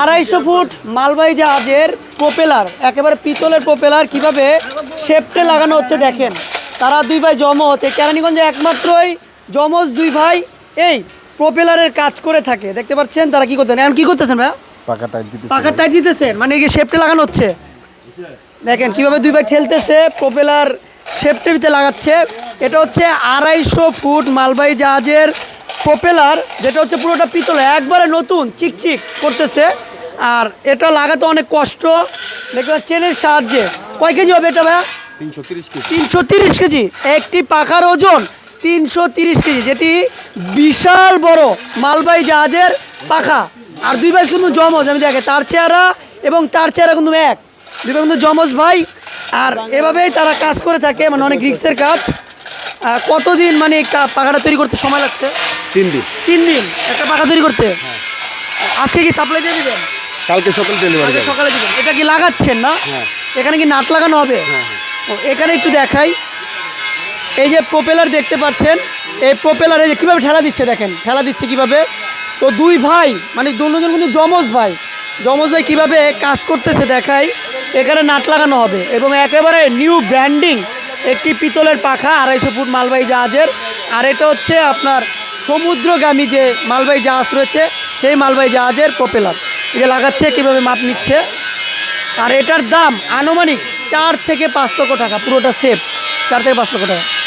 আড়াইশো ফুট মালবাহী জাহাজের প্রোপেলার একেবারে পিতলের প্রোপেলার কীভাবে শেপটে লাগানো হচ্ছে দেখেন। তারা দুই ভাই জমজ এই কেরানীগঞ্জে একমাত্রই জমজ দুই ভাই এই প্রোপেলারের কাজ করে থাকে। দেখতে পাচ্ছেন তারা কি করতেন এখন কি করতেছেন ভাইয়া? পাকা টাইট দিতেছেন? মানে এই শেপটে লাগানো হচ্ছে। দেখেন কীভাবে দুই ভাই ঠেলতেছে প্রোপেলার শেপটের ভিতরে লাগাচ্ছে। এটা হচ্ছে আড়াইশো ফুট মালবাহী জাহাজের প্রোপেলার যেটা হচ্ছে পুরোটা পিতলে একবারে নতুন চিকচিক করতেছে। আর এটা লাগাতে অনেক কষ্ট। পাচ্ছেন চেনের সাহায্যে। কয় কেজি হবে এটা ভাইয়া? তিনশো তিরিশ কেজি। একটি পাখার ওজন তিনশো তিরিশ কেজি যেটি বিশাল বড় মালবাহী জাহাজের পাখা। আর দুই ভাই কিন্তু জমজ আমি দেখে তার চেহারা এবং তার চেহারা কিন্তু এক। দুই ভাই কিন্তু জমজ ভাই। আর এভাবেই তারা কাজ করে থাকে মানে অনেক রিক্সের কাজ। কতদিন মানে কা- পাখাটা তৈরি করতে সময় লাগছে? তিন দিন। তিন দিন? একটা পাখা তৈরি করতে? আজকে কি সাপ্লাই দিয়ে দিবেন? কালকে সকাল ডেলিভারি আজকে যাবে সকালে দিবেন। এটা কি লাগাচ্ছেন না? এখানে কি নাট লাগানো হবে? ও, এখানে একটু দেখাই। এই যে প্রোপেলার দেখতে পাচ্ছেন এই প্রোপেলার এই যে কীভাবে ঠেলা দিচ্ছে দেখেন? ঠেলা দিচ্ছে কীভাবে? তো দুই ভাই মানে দুজন কিন্তু যমজ ভাই। যমজ ভাই কীভাবে কাজ করতেছে দেখাই। এখানে নাট লাগানো হবে এবং একেবারে নিউ ব্র্যান্ডিং একটি পিতলের পাখা, আড়াইশো ফুট মালবাহী জাহাজের। আর এটা হচ্ছে আপনার সমুদ্রগামী যে মালবাহী জাহাজ রয়েছে, সেই মালবাহী জাহাজের প্রপেলার। এটা লাগাচ্ছে, কীভাবে মাপ নিচ্ছে? আর এটার দাম আনুমানিক চার থেকে পাঁচ লক্ষ টাকা, পুরোটা সেফ। চার থেকে পাঁচ লক্ষ টাকা।